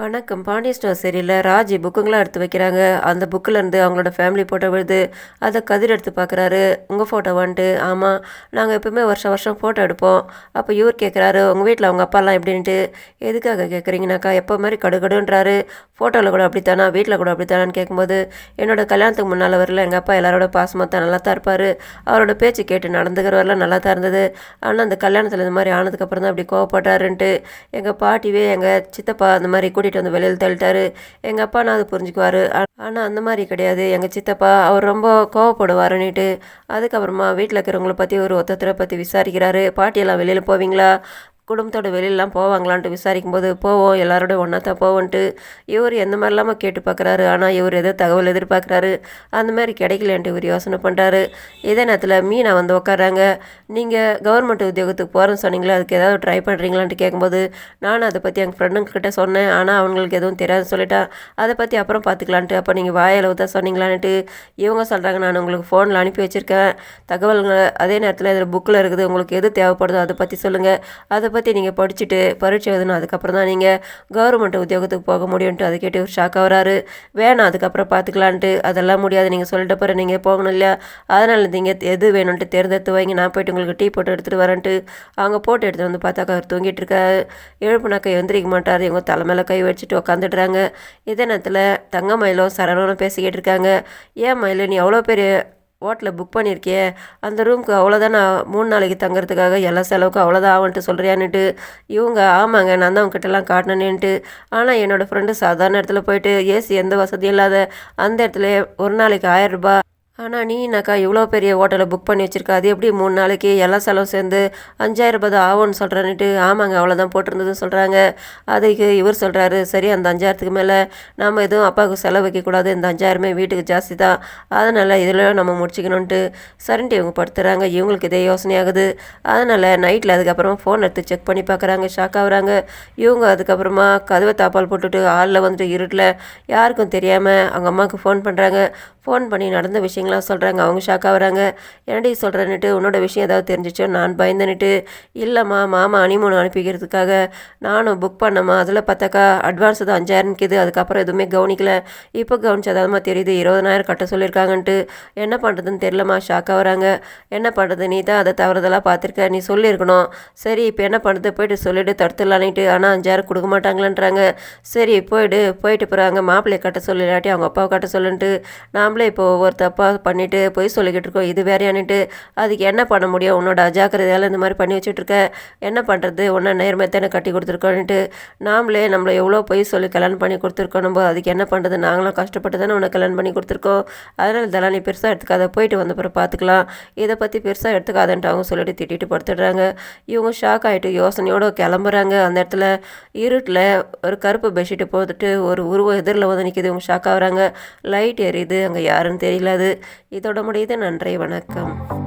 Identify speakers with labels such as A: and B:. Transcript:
A: வணக்கம். பாண்டிய ஸ்டோர் சரியில்ல ராஜி புக்குங்களாம் எடுத்து வைக்கிறாங்க. அந்த புக்கில் இருந்து அவங்களோட ஃபேமிலி ஃபோட்டோ விழுது. அதை கதிர் எடுத்து பார்க்குறாரு உங்கள் ஃபோட்டோ வந்துட்டு ஆமாம் நாங்கள் எப்பவுமே வருஷம் வருஷம் ஃபோட்டோ எடுப்போம். அப்போ இவர் கேட்குறாரு உங்கள் வீட்டில் அவங்க அப்பாலாம் எப்படின்ட்டு? எதுக்காக கேட்குறீங்கனாக்கா எப்போ மாதிரி கடுகடுன்றாரு ஃபோட்டோவில் கூட அப்படித்தானா? வீட்டில் கூட அப்படித்தானான்னு கேட்கும்போது என்னோட கல்யாணத்துக்கு முன்னால் வரல. எங்கள் அப்பா எல்லாரோட பாசமாக தான் நல்லா தான் இருப்பார். அவரோட பேச்சு கேட்டு நடந்துக்கிறவரெல்லாம் நல்லா தான் இருந்தது. ஆனால் அந்த கல்யாணத்தில் இந்த மாதிரி ஆனதுக்கப்புறம் தான் அப்படி கோவப்பட்டாருன்ட்டு எங்கள் பாட்டிவே எங்கள் சித்தப்பா அந்த மாதிரி கூட்டிகிட்டு வந்து வெளியில் தள்ளிட்டாரு. எங்கள் அப்பா நான் அது புரிஞ்சுக்குவார். ஆனால் அந்த மாதிரி கிடையாது. எங்கள் சித்தப்பா அவர் ரொம்ப கோவப்படுவாருன்னுட்டு அதுக்கப்புறமா வீட்டில் இருக்கிறவங்கள பற்றி ஒரு ஒத்தத்தரை பற்றி விசாரிக்கிறாரு. பாட்டியெல்லாம் வெளியில் போவீங்களா? குடும்பத்தோட வெளியிலலாம் போவாங்களான்ட்டு விசாரிக்கும் போது போவோம் எல்லாரோட ஒன்றா தான் போவோன்ட்டு இவர் எந்த மாதிரிலாமா கேட்டு பார்க்குறாரு ஆனால் இவர் ஏதோ தகவல் எதிர்பார்க்குறாரு அந்த மாதிரி கிடைக்கலன்ட்டு இவர் யோசனை பண்ணுறாரு இதே நேரத்தில் மீனா வந்து உட்காராங்க நீங்கள் கவர்மெண்ட் உத்தியோகத்துக்கு போகிறேன்னு சொன்னீங்களா அதுக்கு ஏதாவது ட்ரை பண்ணுறீங்களான்ட்டு கேட்கும்போது நானும் அதை பற்றி எங்கள் ஃப்ரெண்டுங்கிட்ட சொன்னேன். ஆனால் அவங்களுக்கு எதுவும் தெரியாது சொல்லிட்டா அதை பற்றி அப்புறம் பார்த்துக்கலான்ட்டு அப்போ நீங்கள் வாயளவு தான் சொன்னீங்களான்ட்டு இவங்க சொல்கிறாங்க நான் உங்களுக்கு ஃபோனில் அனுப்பி வச்சுருக்கேன். தகவல்கள் அதே நேரத்தில் இதில் புக்கில் இருக்குது. உங்களுக்கு எது தேவைப்படுதோ அதை பற்றி சொல்லுங்கள் அதை பற்றி நீங்கள் படிச்சுட்டு பரீட்சை எழுதணும். அதுக்கப்புறம் தான் நீங்கள் கவர்மெண்ட் உத்தியோகத்துக்கு போக முடியும்ட்டு அதை கேட்டு ஒரு ஷாக் ஆகிறாரு. வேணாம் அதுக்கப்புறம் பார்த்துக்கலான்ட்டு அதெல்லாம் முடியாது. நீங்கள் சொல்லிட்ட பிறகு நீங்கள் போகணும் இல்லையா? அதனால் நீங்கள் எது வேணும்ன்ட்டு தேர்ந்தெடுத்து வைங்க. நான் போய்ட்டு உங்களுக்கு டீ போட்டு எடுத்துகிட்டு வரேன்ட்டு. அவங்க போட்டு எடுத்துகிட்டு வந்து பார்த்தாக்கா அவர் தூங்கிட்டு இருக்காரு. எழுப்புனாக்கா எந்திரிக்க மாட்டார். இவங்க தலை மேலே கை வச்சுட்டு உக்காந்துடுறாங்க. இதே நேரத்தில் தங்க மயிலும் சரவணனும் பேசிக்கிட்டு இருக்காங்க. ஏன் மயில் நீ அவ்வளோ பெரிய ஹோட்டலில் புக் பண்ணியிருக்கியே அந்த ரூமுக்கு அவ்வளோதான் நான் மூணு நாளைக்கு தங்குறதுக்காக எல்லா செலவுக்கும் அவ்வளோதான் ஆகும்ன்ட்டு சொல்கிறியான்னுட்டு இவங்க ஆமாங்க நான் தான் அவங்ககிட்டலாம் காட்டினேன்ட்டு. ஆனால் என்னோடய ஃப்ரெண்டு சாதாரண இடத்துல போயிட்டு ஏசி எந்த வசதியும் இல்லாத அந்த இடத்துல ஒரு நாளைக்கு ஆயிரம் ஆனால் ஆனால் நீனாக்கா இவ்வளோ பெரிய ஹோட்டலை புக் பண்ணி வச்சுருக்கா? அது எப்படி மூணு நாளைக்கு எல்லா செலவும் சேர்ந்து அஞ்சாயிரம் ரூபாய் தான் ஆகும்னு சொல்கிறேன்னுட்டு ஆமாங்க அவ்வளோதான் போட்டிருந்ததுன்னு சொல்கிறாங்க அதுக்கு இவர் சொல்கிறாரு சரி அந்த அஞ்சாயிரத்துக்கு மேலே நம்ம எதுவும் அப்பாவுக்கு செலவு வைக்கக்கூடாது இந்த அஞ்சாயிரமே வீட்டுக்கு ஜாஸ்தி தான் அதனால் இதில் நம்ம முடிச்சுக்கணுன்ட்டு சரின்ட்டு இவங்க படுத்துகிறாங்க இவங்களுக்கு இதே யோசனையாகுது. அதனால் நைட்டில் அதுக்கப்புறமா ஃபோன் எடுத்து செக் பண்ணி பார்க்குறாங்க ஷாக் ஆகுறாங்க. இவங்க அதுக்கப்புறமா கதவை தாப்பால் போட்டுட்டு ஆளில் வந்துட்டு இருட்டில் யாருக்கும் தெரியாமல் அவங்க அம்மாவுக்கு ஃபோன் பண்ணுறாங்க ஃபோன் பண்ணி நடந்த விஷயங்களாம் சொல்கிறாங்க அவங்க ஷாக் ஆகுறாங்க என்னடி சொல்கிறேன்னுட்டு உன்னோட விஷயம் ஏதாவது தெரிஞ்சிச்சோ? நான் பயந்துன்னுட்டு இல்லைம்மா மாமா அனிமூன் அனுப்பிக்கிறதுக்காக நானும் புக் பண்ணம்மா. அதில் பார்த்தாக்கா அட்வான்ஸ் தான் அஞ்சாயிரம் நிற்கிது அதுக்கப்புறம் எதுவுமே கவனிக்கல. இப்போ கவனிச்சதாதமா தெரியுது. இருபதனாயிரம் கட்ட சொல்லியிருக்காங்கன்ட்டு. என்ன பண்ணுறதுன்னு தெரிலம்மா ஷாக் ஆகுறாங்க என்ன பண்ணுறது நீ தான் அதை தவறுதலாக பார்த்துருக்க. நீ சொல்லியிருக்கணும். சரி இப்போ என்ன பண்ணுறது போயிட்டு சொல்லிவிட்டு தடுத்துடலான்ட்டு ஆனால் அஞ்சாயிரம் கொடுக்க மாட்டாங்களேன்றாங்க. சரி போயிடு. போயிட்டு போகிறாங்க மாப்பிள்ளையை கட்ட சொல்லி இல்லாட்டி அவங்க அப்பாவை கட்ட சொல்லுன்ட்டு நம்மளே இப்போ ஒவ்வொரு தப்பாக பண்ணிவிட்டு போய் சொல்லிக்கிட்டு இருக்கோம் இது வேறையானுட்டு அதுக்கு என்ன பண்ண முடியும்? உன்னோட அஜாக்கிரதையால் இந்த மாதிரி பண்ணி வச்சுட்ருக்க என்ன பண்ணுறது ஒன்றா நேர்மையத்தானே கட்டி கொடுத்துருக்கோன்ட்டு நாமளே நம்மளை எவ்வளோ போய் சொல்லி கல்யாணம் பண்ணி கொடுத்துருக்கோம் நம்ம அதுக்கு என்ன பண்ணுறது நாங்களும் கஷ்டப்பட்டு தானே உன்னை கல்யாணம் பண்ணி கொடுத்துருக்கோம். அதனால் இதெல்லாம் நீ பெருசாக எடுத்துக்காத. போயிட்டு வந்தப்புறம் பார்த்துக்கலாம். இதை பற்றி பெருசாக எடுத்துக்காதன்ட்டு அவங்க சொல்லிட்டு திட்டிட்டு படுத்துடுறாங்க. இவங்க ஷாக் ஆகிட்டு யோசனையோடு கிளம்புறாங்க. அந்த இடத்துல இருட்டில் ஒரு கருப்பு பெட்ஷீட்டு போட்டுட்டு ஒரு உருவம் எதிரில் வந்து நிற்கிது இவங்க ஷாக் ஆகுறாங்க. லைட் எரியுது. அங்கே யாருன்னு தெரியல அது இதோட முடியுது நன்றி வணக்கம்.